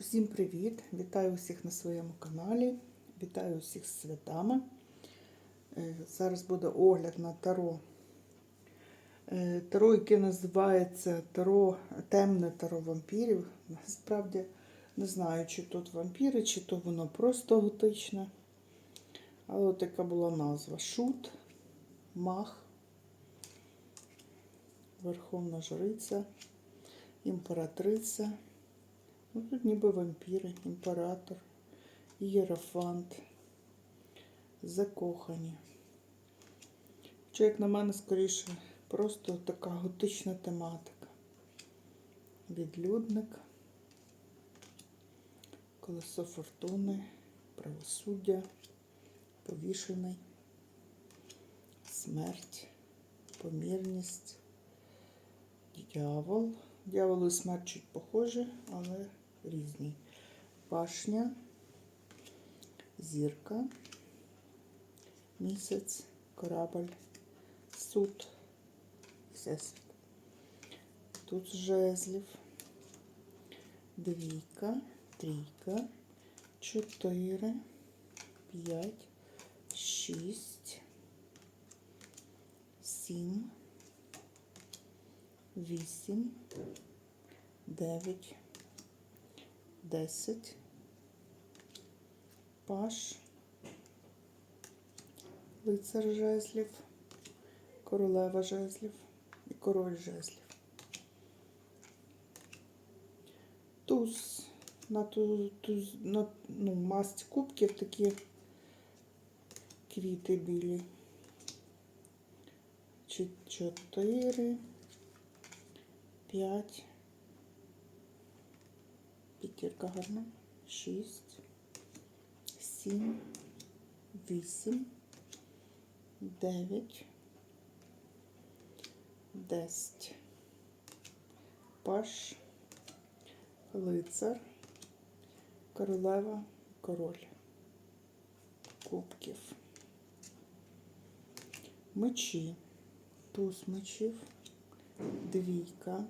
Всім привіт! Вітаю усіх на своєму каналі. Вітаю усіх з святами. Е, Зараз буде огляд на таро. Е, Таро, яке називається таро, темне таро вампірів. Насправді не знаю, чи тут вампіри, чи то воно просто готичне. Але от така була назва: Шут, Мах, Верховна Жриця, Імператриця. Ну, тут ніби вампіри, імператор, ієрофант, закохані. Хоча, як на мене, скоріше, просто така готична тематика. Відлюдник, колесо фортуни, правосуддя, повішений, смерть, помірність, дьявол. Дьявол і смерть чуть похожі, але різні. Пашня, зірка, місяць, корабль, суд, всесвіт. Тут жезлів, двійка, трійка, чотири, п'ять, шість, сім, вісім, дев'ять, десять, паш, лицар жезлів, королева жезлів. І король жезлів. Туз. На ту, туз, на ну, масть кубків такі квіти білі. Чотири, п'ять, п'ятірка гарна, шість, сім, вісім, дев'ять, десять. Паш, лицар, королева, король. Кубків. Мечі. Туз мечів, двійка,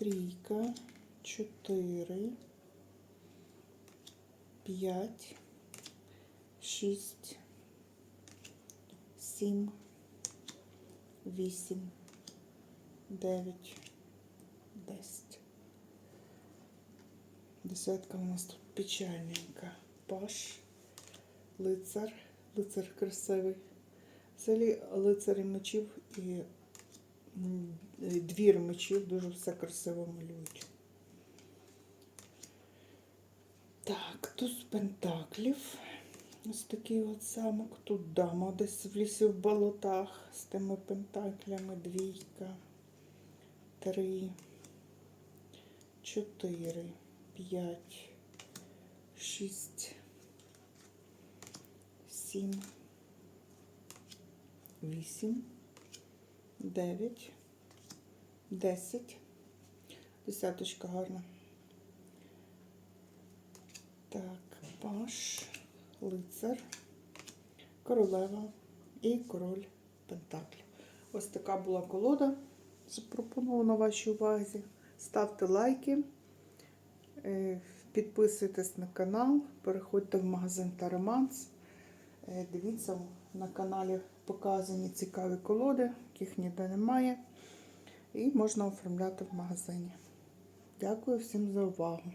трійка, чотири, п'ять, шість, сім, вісім, дев'ять, десять. Десятка у нас тут печальненька. Паш, лицар, лицар красивий. Взагалі лицарі мечів і двір мечів дуже все красиво малюють. Так, тут пентаклів. Ось такий от замок. Тут дама десь в лісі в болотах з тими пентаклями. Двійка, три, чотири, п'ять, шість, сім. Вісім, дев'ять, десять. Десяточка гарна. Так, паш, лицар, королева і король Пентаклів. Ось така була колода. Запропонована вашій увазі. Ставте лайки, е, підписуйтесь на канал, переходьте в магазин Тараманс. Е, Дивіться, на каналі показані цікаві колоди, яких ніде немає. І можна оформляти в магазині. Дякую всім за увагу.